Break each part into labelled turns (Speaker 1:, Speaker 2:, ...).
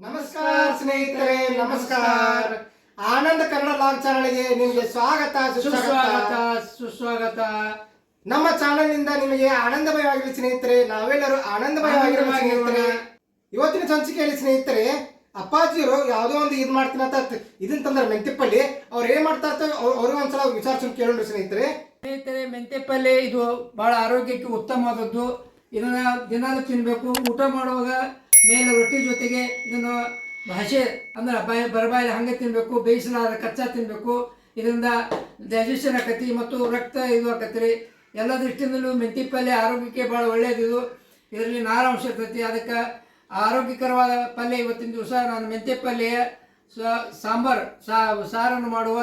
Speaker 1: ನಮಸ್ಕಾರ ಸ್ನೇಹಿತರೆ ನಮಸ್ಕಾರ. ಆನಂದ ಕನ್ನಡ ಲಾಗ್ ಚಾನಲ್ಗೆ ನಿಮಗೆ ಸ್ವಾಗತ
Speaker 2: ಸುಸ್ವಾಗತ.
Speaker 1: ಸುಸ್ವಾಗತ ನಮ್ಮ ಚಾನಲ್ನಿಂದ ನಿಮಗೆ ಆನಂದಮಯವಾಗಿರಲಿ ಸ್ನೇಹಿತರೆ ನಾವೆಲ್ಲರೂ ಆನಂದಮಯವಾಗಿರಲಿ ಸ್ನೇಹಿತರೆ. ಇವತ್ತಿನ ಸಂಚಿಕೆಯಲ್ಲಿ ಸ್ನೇಹಿತರೆ ಅಪ್ಪಾಜಿಯವರು ಯಾವುದೋ ಒಂದು ಇದು ಮಾಡ್ತೀನಿ ಅಂತ ಇದನ್ನ ತಂದ್ರೆ ಮೆಂತಿಪ್ಪಲ್ಲಿ ಅವ್ರು ಏನ್ ಮಾಡ್ತಾ ಇರ್ತಾರೆ ಅವ್ರಿಗೆ ಒಂದ್ಸಲ ವಿಚಾರಿಸ್ಕೊಂಡು ಕೇಳೋಣ ಸ್ನೇಹಿತರೆ.
Speaker 2: ಸ್ನೇಹಿತರೆ ಮೆಂತೆ ಪಲ್ಯ ಇದು ಬಹಳ ಆರೋಗ್ಯಕ್ಕೆ ಉತ್ತಮವಾದದ್ದು. ಇದನ್ನ ದಿನಾಲು ತಿನ್ನಬೇಕು ಊಟ ಮಾಡುವಾಗ ಮೇಲೆ ರೊಟ್ಟಿ ಜೊತೆಗೆ ಇದನ್ನು ಭಾಷೆ ಅಂದ್ರೆ ಬಾಯಿ ಬರಬಾಯಿ ಹಂಗೆ ತಿನ್ನಬೇಕು ಬೇಯಿಸಲಾದ ಕಚ್ಚಾ ತಿನ್ನಬೇಕು ಇದರಿಂದ ಡೈಜೆಷನ್ ಆಕತಿ ಮತ್ತು ರಕ್ತ ಇದು ಆಕತ್ರಿ ಎಲ್ಲ ದೃಷ್ಟಿಯಿಂದಲೂ ಮೆಂತಿ ಪಲ್ಯ ಆರೋಗ್ಯಕ್ಕೆ ಭಾಳ ಒಳ್ಳೆಯದು ಇದು. ಇದರಲ್ಲಿ ನಾರಾಂಶ ಇರ್ತೈತಿ. ಅದಕ್ಕೆ ಆರೋಗ್ಯಕರವಾದ ಪಲ್ಯ ಇವತ್ತಿನ ದಿವಸ ನಾನು ಮೆಂತೆ ಪಲ್ಯ ಸಾಂಬಾರು ಸಾರನ್ನು ಮಾಡುವ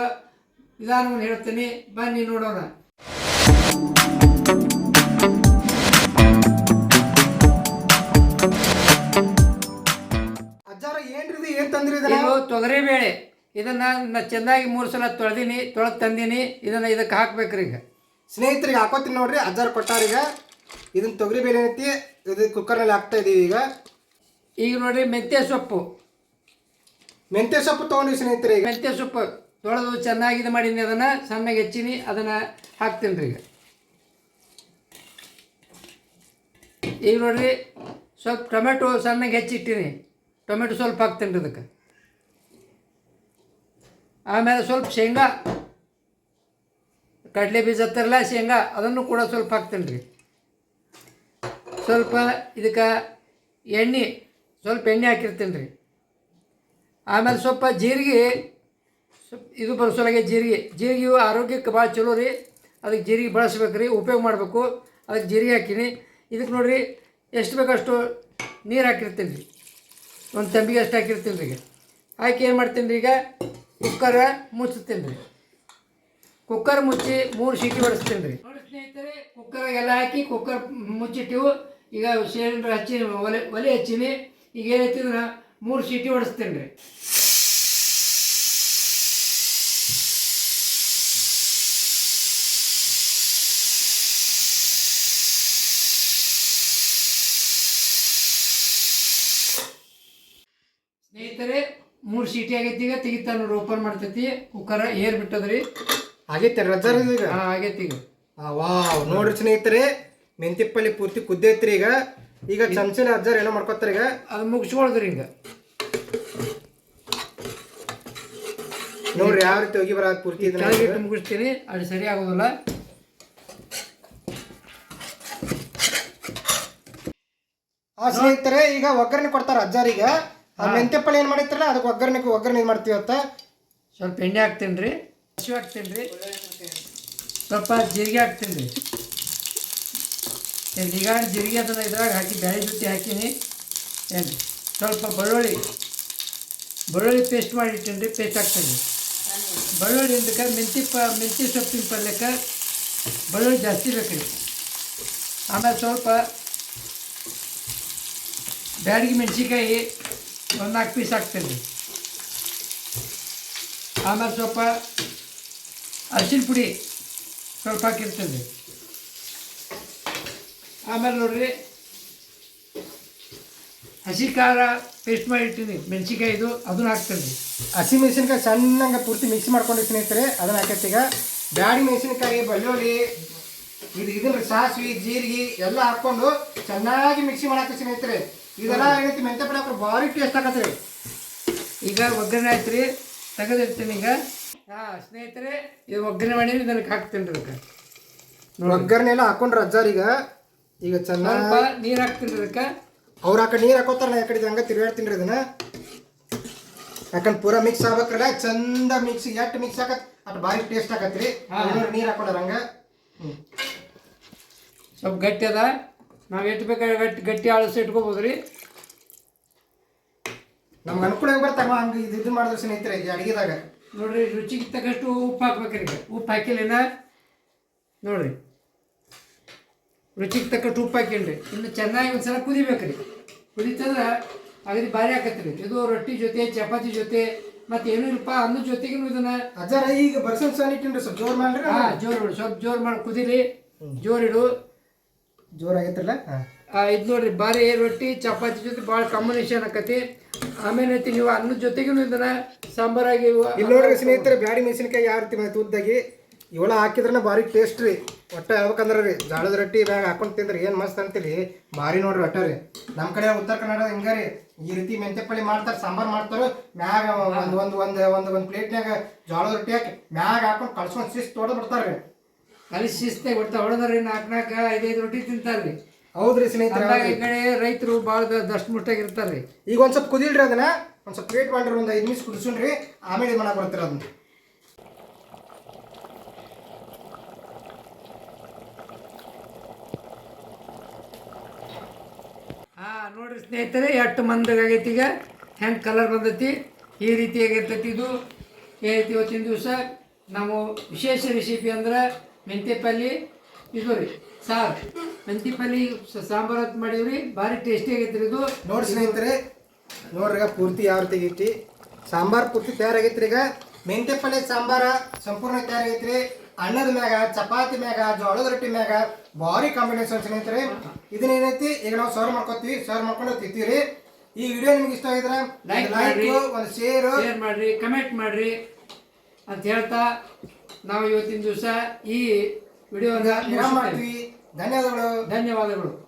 Speaker 2: ವಿಧಾನವನ್ನು ಹೇಳ್ತೀನಿ. ಬನ್ನಿ ನೋಡೋಣ.
Speaker 1: ಅಜ್ಜಾರ ಏನ್ರಿ ಇದು? ಏನ್ ತಂದ್ರಿ ಇದನ್ನ?
Speaker 2: ಇದು ತೊಗರಿಬೇಳೆ ಇದನ್ನ ನಾ ಚೆನ್ನಾಗಿ ಮೂರು ಸಲ ತೊಳೆದೀನಿ ತೊಳೆದು ತಂದೀನಿ. ಇದನ್ನ ಇದಕ್ಕೆ ಹಾಕ್ಬೇಕ್ರಿ ಈಗ.
Speaker 1: ಸ್ನೇಹಿತರಿಗೆ ಹಾಕೋತೀನಿ ನೋಡ್ರಿ ಅಜ್ಜಾರ್ ಕೊಟ್ಟಾರೀಗ ಇದನ್ನ ತೊಗರಿ ಬೇಳೆ ಐತಿ ಇದು ಕುಕ್ಕರ್ನಲ್ಲಿ ಹಾಕ್ತಾ ಇದೀವಿ ಈಗ.
Speaker 2: ಈಗ ನೋಡ್ರಿ ಮೆಂತ್ಯ ಸೊಪ್ಪು.
Speaker 1: ಮೆಂತ್ಯ ಸೊಪ್ಪು ತಗೊಂಡ್ವಿ ಸ್ನೇಹಿತರೆ ಈಗ.
Speaker 2: ಮೆಂತ್ಯ ಸೊಪ್ಪು ತೊಳೆದು ಚೆನ್ನಾಗಿ ಇದು ಮಾಡೀನಿ ಅದನ್ನ ಸಣ್ಣಗೆ ಹೆಚ್ಚಿನಿ ಅದನ್ನ ಹಾಕ್ತೀನಿ ರೀ ಈಗ. ಈಗ ನೋಡ್ರಿ ಸ್ವಲ್ಪ ಟೊಮೆಟೊ ಸಣ್ಣಗೆ ಹೆಚ್ಚಿಟ್ಟಿನಿ. ಟೊಮೆಟೊ ಸ್ವಲ್ಪ ಹಾಕ್ತೇನೆ ರೀ ಅದಕ್ಕೆ. ಆಮೇಲೆ ಸ್ವಲ್ಪ ಶೇಂಗಾ, ಕಡಲೆ ಬೀಜ ಹತ್ತಿರಲ್ಲ ಶೇಂಗಾ, ಅದನ್ನು ಕೂಡ ಸ್ವಲ್ಪ ಹಾಕ್ತೇನೆ ರೀ ಸ್ವಲ್ಪ ಇದಕ್ಕೆ ಎಣ್ಣೆ, ಸ್ವಲ್ಪ ಎಣ್ಣೆ ಹಾಕಿರ್ತೇನೆ ರೀ ಆಮೇಲೆ ಸ್ವಲ್ಪ ಜೀರಿಗೆ ಇದು ಬಳಸೋಲಾಗೆ ಜೀರಿಗೆ. ಜೀರಿಗೆ ಆರೋಗ್ಯಕ್ಕೆ ಭಾಳ ಚಲೋ ರೀ. ಅದಕ್ಕೆ ಜೀರಿಗೆ ಬಳಸ್ಬೇಕು ರೀ ಉಪಯೋಗ ಮಾಡಬೇಕು. ಅದಕ್ಕೆ ಜೀರಿಗೆ ಹಾಕೀನಿ. ಇದಕ್ಕೆ ನೋಡಿರಿ, ಎಷ್ಟು ಬೇಕಷ್ಟು ನೀರು ಹಾಕಿರ್ತೀನಿ ರೀ ಒಂದು ತಂಬಿಗೆ ಅಷ್ಟು ಹಾಕಿರ್ತೀನಿ ರೀ ಈಗ. ಹಾಕಿ ಏನು ಮಾಡ್ತೀನಿ ರೀ ಈಗ? ಕುಕ್ಕರ ಮುಚ್ತೀನಿ ರೀ. ಕುಕ್ಕರ್ ಮುಚ್ಚಿ ಮೂರು ಸೀಟಿ ಹೊಡಿಸ್ತೀನಿ ರೀ. ನೋಡಿ ಸ್ನೇಹಿತರೆ ಕುಕ್ಕರ್ ಎಲ್ಲ ಹಾಕಿ ಕುಕ್ಕರ್ ಮುಚ್ಚಿಟ್ಟಿವು. ಈಗ ಸಿಲಿಂಡ್ರ್ ಹಚ್ಚಿ ಒಲೆ ಒಲೆ ಹಚ್ಚೀನಿ. ಈಗ ಏನೈತಿ ಮೂರು ಸೀಟಿ ಹೊಡಿಸ್ತೀನಿ ರೀ. ಸ್ನೇಹಿತರೆ ಮೂರು ಸೀಟಿ ಆಗೈತಿ ಈಗ ತೆಗಿತಾ ನೋಡ್ರಿ ಓಪನ್ ಮಾಡ್ತೈತಿ. ಕುಕ್ಕರ್ ಏರ್ ಬಿಟ್ಟದ್ರಿ.
Speaker 1: ಆಗೈತೆ ರಜ್ಜಾರ್ ಇದು ಈಗ?
Speaker 2: ಹಾಂ ಆಗೈತಿ ಈಗ.
Speaker 1: ವಾವ್. ನೋಡ್ರಿ ಸ್ನೇಹಿತರೆ ಮೆಂತಿಪ್ಪಲ್ಲಿ ಪೂರ್ತಿ ಕುದ್ದೈತ್ರಿ ಈಗ. ಈಗ ಚಮಚನ ಅಜ್ಜಾರ್ ಏನೋ ಮಾಡ್ಕೊತಾರ ಈಗ.
Speaker 2: ಅದು ಮುಗಿಸ್ಕೊಳ್ದ್ರಿ ಈಗ.
Speaker 1: ನೋಡ್ರಿ ಯಾವ ರೀತಿ ಹೋಗಿ ಬರ ಪೂರ್ತಿ
Speaker 2: ಕೆಳಗಿಟ್ಟು ಮುಗಿಸ್ತೀನಿ. ಅದು ಸರಿ ಆಗೋದಿಲ್ಲ.
Speaker 1: ಆ ಸ್ನೇಹಿತರೆ ಈಗ ಒಗ್ಗರಣೆ ಕೊಡ್ತಾರ ಅಜ್ಜಾರೀಗ ಆ ಮೆಂತೆಪ್ಪಲ್ಲಿ ಏನು ಮಾಡಿರ್ತಾರಲ್ಲ, ಅದಕ್ಕೆ ಒಗ್ಗರಣೆ ಒಗ್ಗರಣೆ ಇದು
Speaker 2: ಸ್ವಲ್ಪ ಎಣ್ಣೆ ಹಾಕ್ತೀನಿ ರೀ ಹಸಿ ಹಾಕ್ತೀನಿ ರೀ ಸ್ವಲ್ಪ ಜೀರಿಗೆ ಹಾಕ್ತೀನಿ ರೀ ಈಗ ಜೀರಿಗೆ ಅದನ್ನ ಇದ್ರಾಗ ಹಾಕಿ, ಬ್ಯಾಳಿ ಜೊತೆ ಹಾಕೀನಿ. ಏನು ಸ್ವಲ್ಪ ಬೆಳ್ಳುಳ್ಳಿ. ಬೆಳ್ಳುಳ್ಳಿ ಪೇಸ್ಟ್ ಮಾಡಿ ಇಟ್ಟೀನಿ ರೀ ಪೇಸ್ಟ್ ಹಾಕ್ತೀನಿ ಬೆಳ್ಳುಳ್ಳಿ ಇಂದಕ್ಕೆ ಮೆಂತಿ ಪ ಮೆಂತಿ ಸೊಪ್ಪಿನ ಪಲ್ಯಕ್ಕೆ ಬೆಳ್ಳುಳ್ಳಿ ಜಾಸ್ತಿ ಬೇಕು ರೀ ಆಮೇಲೆ ಸ್ವಲ್ಪ ಬ್ಯಾಡಗಿ ಮೆಣಸಿನ್ಕಾಯಿ ಒಂದು ನಾಲ್ಕು ಪೀಸ್ ಹಾಕ್ತೇನೆ. ಆಮೇಲೆ ಸ್ವಲ್ಪ ಅರಿಶಿನ ಪುಡಿ ಸ್ವಲ್ಪ ಹಾಕಿರ್ತೇನೆ. ಆಮೇಲೆ ನೋಡ್ರಿ, ಹಸಿ ಖಾರ ಪೇಸ್ಟ್ ಮಾಡಿರ್ತೀನಿ, ಮೆಣಸಿನ್ಕಾಯಿದು, ಅದನ್ನ ಹಾಕ್ತೇನೆ.
Speaker 1: ಹಸಿ ಮೆಣಸಿನ್ಕಾಯಿ ಸಣ್ಣಂಗ ಪೂರ್ತಿ ಮಿಕ್ಸ್ ಮಾಡ್ಕೊಂಡು ಸ್ನೇಹಿತರೆ ಅದನ್ನ ಹಾಕೈತಿ ಈಗ. ಬ್ಯಾಡಿ ಮೆಣಸಿನ್ಕಾಯಿ ಬೆಳ್ಳುಳ್ಳಿ ಇದು ಇದ್ರ ಸಾಸಿವೆ, ಜೀರಿಗೆ, ಎಲ್ಲ ಹಾಕ್ಕೊಂಡು ಚೆನ್ನಾಗಿ ಮಿಕ್ಸಿ ಮಾಡಾಕ ಸ್ನೇಹಿತರೆ. ಇದೆಲ್ಲ ಏನೈತಿ ಮೆಂತೆ ಪಲ್ಯ ಹಾಕ್ರೆ ಭಾರಿ ಟೇಸ್ಟ್ ಆಗತ್ತೆ.
Speaker 2: ಈಗ ಒಗ್ಗರಣೆ ಆಯ್ತು ರೀ ತೆಗೆದಿರ್ತೀನಿ ಈಗ. ಹಾಂ ಸ್ನೇಹಿತರೆ ಇದು ಒಗ್ಗರಣೆ ಮಾಡಿ ನನಗೆ ಹಾಕ್ತೀನಿ ರೀ ಅದಕ್ಕೆ.
Speaker 1: ಒಗ್ಗರಣೆ ಎಲ್ಲ ಹಾಕೊಂಡ್ರೆ ಅಜ್ಜಾರ್ ಈಗ? ಈಗ ಚೆನ್ನಾಗಿ
Speaker 2: ನೀರು ಹಾಕ್ತೀನಿ ರೀ ಅದಕ್ಕೆ.
Speaker 1: ಅವ್ರ ಆ ಕಡೆ ನೀರು ಹಾಕೋತಾರ ನಾ ಕಡೆ ಹಂಗೆ ತಿರುಗಾಡ್ತೀನಿ ರೀ ಅದನ್ನು. ಯಾಕಂದ್ರೆ ಪೂರಾ ಮಿಕ್ಸ್ ಆಗ್ಬೇಕಲ್ಲ ಚಂದ ಮಿಕ್ಸ್ ಎಷ್ಟು ಮಿಕ್ಸ್ ಹಾಕತ್ ಅಟ್ ಭಾರಿ ಟೇಸ್ಟ್ ಆಗತ್ರಿ ನೀರು ಹಾಕೊಂಡ್ರ ಹಂಗೆ.
Speaker 2: ಸ್ವಲ್ಪ ಗಟ್ಟಿ ಅದ. ನಾವು ಎಷ್ಟು ಬೇಕಾದ್ರೆ ಗಟ್ಟಿ ಗಟ್ಟಿ ಆಳಿಸಿ ಇಟ್ಕೋಬೋದು ರೀ.
Speaker 1: ನಮ್ಗೆ ಅನುಕೂಲ ಹೆಂಗ್ ಬರ್ತಾವ ಹಂಗೆ ಇದು ಇದು ಮಾಡಿದ್ರೆ ಸ್ನೇಹಿತರೆ ಈ ಅಡಿಗೆದಾಗ.
Speaker 2: ನೋಡ್ರಿ ರುಚಿಗೆ ತಕ್ಕಷ್ಟು ಉಪ್ಪು ಹಾಕ್ಬೇಕ್ರಿ ಉಪ್ಪು ಹಾಕಿಲ್ಲ ನೋಡ್ರಿ. ರುಚಿಗೆ ತಕ್ಕಷ್ಟು ಉಪ್ಪು ಹಾಕಿಲ್ರಿ ಇನ್ನು ಚೆನ್ನಾಗಿ ಒಂದ್ಸಲ ಕುದಿಬೇಕ್ರಿ. ಕುದಿತಂದ್ರೆ ಅಗದಿ ಭಾರಿ ಆಕತ್ರಿ. ಇದು ರೊಟ್ಟಿ ಜೊತೆ ಚಪಾತಿ ಜೊತೆ ಮತ್ತೆ ಏನೂ ಇಲ್ಲಪ್ಪ ಅನ್ನ ಜೊತೆಗೆ ಇದನ್ನ.
Speaker 1: ಅಜ್ಜಾರ ಈಗ ಬರ್ಸನ್ ಸಾಲಿಟ್ಟಿನ್ರಿ ಸ್ವಲ್ಪ ಜೋರು ಮಾಡ್ರಿ.
Speaker 2: ಹಾಂ ಜೋರು ಸ್ವಲ್ಪ ಜೋರು ಮಾಡಿ. ಕುದಿಲಿ ಜೋರ್ ಇಡು
Speaker 1: ಜೋರ್ ಆಗೈತ್ರಲ್ಲ
Speaker 2: ಇದು ನೋಡ್ರಿ ಬಾರಿ ರೊಟ್ಟಿ ಚಪಾತಿ ಜೊತೆ ಭಾಳ ಕಾಂಬಿನೇಷನ್ ಆಕತಿ. ಆಮೇಲೆ ಐತಿ ನೀವು ಅನ್ನದ ಜೊತೆಗೂ ಇದನ್ನ ಸಾಂಬಾರಾಗಿ
Speaker 1: ಇಲ್ಲಿ ನೋಡ್ರಿ ಸ್ನೇಹಿತರೆ ಬ್ಯಾಡಿ ಮೆಣಸಿನಕಾಯಿ ಯಾವ ರೀತಿ ಉದ್ದಾಗಿ ಇವಳ ಹಾಕಿದ್ರನ ಭಾರಿ ಟೇಸ್ಟ್ ರೀ. ಒಟ್ಟ ಹೇಳ್ಬೇಕಂದ್ರೆ ರೀ ಜಾಳದ ರೊಟ್ಟಿ ಬ್ಯಾಗ್ ಹಾಕೊಂಡು ತಿಂದ್ರೆ ಏನು ಮಸ್ತ್ ಅಂತೀರಿ? ಭಾರಿ ನೋಡ್ರಿ ಒಟ್ಟ ರೀ. ನಮ್ಮ ಕಡೆ ಉತ್ತರ ಕನ್ನಡ ಹಿಂಗ ರೀ. ಈ ರೀತಿ ಮೆಂತೆಪಳ್ಳಿ ಮಾಡ್ತಾರೆ ಸಾಂಬಾರ್ ಮಾಡ್ತಾರೆ ಮ್ಯಾಗ ಒಂದು ಒಂದು ಒಂದು ಒಂದು ಒಂದು ಪ್ಲೇಟ್ನಾಗ ಜೋಳದ ರೊಟ್ಟಿ ಹಾಕಿ ಮ್ಯಾಗ ಹಾಕೊಂಡು ಕಳ್ಸ್ಕೊಂಡು ಶಿಸ್ತು ತೊಡೆದು ಬಿಡ್ತಾರೆ ರೀ.
Speaker 2: ಅಲ್ಲಿ ಶಿಸ್ತೆ ಬಿಡ್ತಾ ಹೊಡೆದ್ರಿ ನಾಲ್ಕು ನಾಲ್ಕು ಐದೈದು ರೊಟ್ಟಿ ತಿಂತಾರ್ರಿ.
Speaker 1: ಹೌದ್ರಿ ಸ್ನೇಹಿತರೆ
Speaker 2: ಅಂದಾಗ ಈ ಕಡೆ ರೈತರು ಭಾಳ ದಷ್ಟ ಮುಷ್ಟಾಗಿ ಇರ್ತಾರ್ರಿ
Speaker 1: ಈಗ ಒಂದು ಸ್ವಲ್ಪ ಕುದಿಲ್ರಿ ಅದನ್ನ ಒಂದು ಸ್ವಲ್ಪ ಪ್ಲೇಟ್ ಮಾಡ್ರಿ ಒಂದು ಐದು ನಿಮಿಷ ಕುದಿಸೋಣ್ರಿ ಆಮೇಲೆ ಇದು ಮಾಡಕ್ಕೆ ಬರ್ತೀರ ಅದನ್ನ.
Speaker 2: ಹಾ ನೋಡ್ರಿ ಸ್ನೇಹಿತರೆ ಎಷ್ಟು ಮಂದಗಾಗೈತಿ ಈಗ. ಹೆಂಗೆ ಕಲರ್ ಬಂದೈತಿ ಈ ರೀತಿಯಾಗಿರ್ತೈತಿ ಇದು. ಏನೈತಿ ಇವತ್ತಿನ ದಿವಸ ನಾವು ವಿಶೇಷ ರೆಸಿಪಿ ಅಂದ್ರೆ ಮೆಂತ್ಯ ಪಲ್ಯ ಇದು ರೀ ಸಾರು ಮೆಂತ್ಯ ಪಲ್ಯ ಸಾಂಬಾರು ಅಂತ ಮಾಡೀವ್ರಿ ಭಾರಿ ಟೇಸ್ಟಿ ಆಗೈತೆ ರೀ ಇದು.
Speaker 1: ನೋಡಿ ಸ್ನೇಹಿತರೆ ನೋಡ್ರಿ ಈಗ ಪೂರ್ತಿ ಯಾವ ರೀತಿ ಆಗೈತಿ. ಸಾಂಬಾರ್ ಪೂರ್ತಿ ತಯಾರಾಗೈತ್ರಿ ಈಗ. ಮೆಂತೆ ಪಲ್ಯ ಸಾಂಬಾರ ಸಂಪೂರ್ಣ ತಯಾರಾಗೈತ್ರಿ ಅನ್ನದ ಮ್ಯಾಗ ಚಪಾತಿ ಮ್ಯಾಗ ಜೋಳದ ರೊಟ್ಟಿ ಮ್ಯಾಗ ಭಾರಿ ಕಾಂಬಿನೇಷನ್ ಸ್ನೇಹಿತರೆ. ಇದನ್ನ ಏನೈತಿ? ಈಗ ನಾವು ಸರ್ವ್ ಮಾಡ್ಕೊತೀವಿ. ಸರ್ವ್ ಮಾಡ್ಕೊಂಡು ತಿಂತೀವಿ ಈ ವಿಡಿಯೋ ನಿಮ್ಗೆ ಇಷ್ಟ ಆಗಿದ್ರೆ ಲೈಕ್. ಒಂದು ಶೇರ್
Speaker 2: ಶೇರ್ ಮಾಡ್ರಿ ಕಮೆಂಟ್ ಮಾಡ್ರಿ. ಅಂತ ಹೇಳ್ತಾ ನಾವು ಇವತ್ತಿನ ದಿವಸ ಈ ವಿಡಿಯೋನ
Speaker 1: ಧನ್ಯವಾದಗಳು.
Speaker 2: ಧನ್ಯವಾದಗಳು.